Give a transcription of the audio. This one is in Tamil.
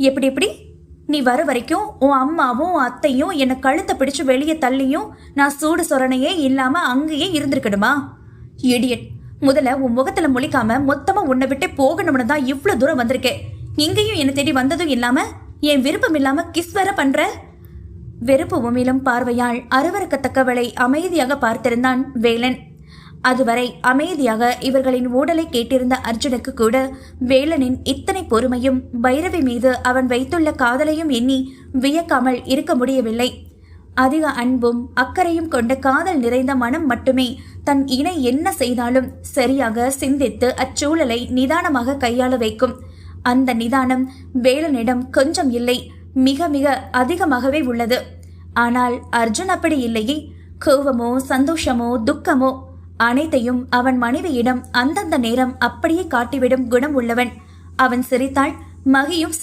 எப்படி எப்படி? நீ வர வரைக்கும் உன் அம்மாவும் உன் அத்தையும் என்னை கழுத்தை பிடிச்சு வெளியே தள்ளியும் நான் சூடு சொரணையே இல்லாம அங்கேயே இருந்திருக்கணுமா? இடியட் முதல்ல உன் முகத்துல முழிக்காம மொத்தமா உன்னை விட்டே போகணும்னு தான் இவ்வளவு தூரம் வந்திருக்கேன் இங்கேயும் என்னை தேடி வந்ததும் இல்லாம என் விருப்பம் இல்லாம கிஸ் வேற பண்ற? வெறுப்பு உமிழும் பார்வையால் அருவறுக்கத்தக்கவளை அமைதியாக பார்த்திருந்தான் வேலன். அதுவரை அமைதியாக இவர்களின் ஊடலை கேட்டிருந்த அர்ஜுனுக்கு கூட வேலனின் இத்தனை பொறுமையும் பைரவி மீது அவன் வைத்துள்ள காதலையும் எண்ணி வியக்காமல் இருக்க முடியவில்லை. அதிக அன்பும் அக்கறையும் கொண்ட காதல் நிறைந்த மனம் மட்டுமே தன் இணை என்ன செய்தாலும் சரியாக சிந்தித்து அச்சூழலை நிதானமாக கையாள வைக்கும். அந்த நிதானம் வேலனிடம் கொஞ்சம் இல்லை மிக மிக அதிகமாகவே உள்ளது. ஆனால் அர்ஜுன் அப்படி இல்லையே. கோவமோ சந்தோஷமோ துக்கமோ அனைத்தையும் அவன் மனைவியிடம் அந்தந்த நேரம் அப்படியே காட்டிவிடும் குணம் உள்ளவன். அவன் சிரித்தாள் மகியும் சிரி-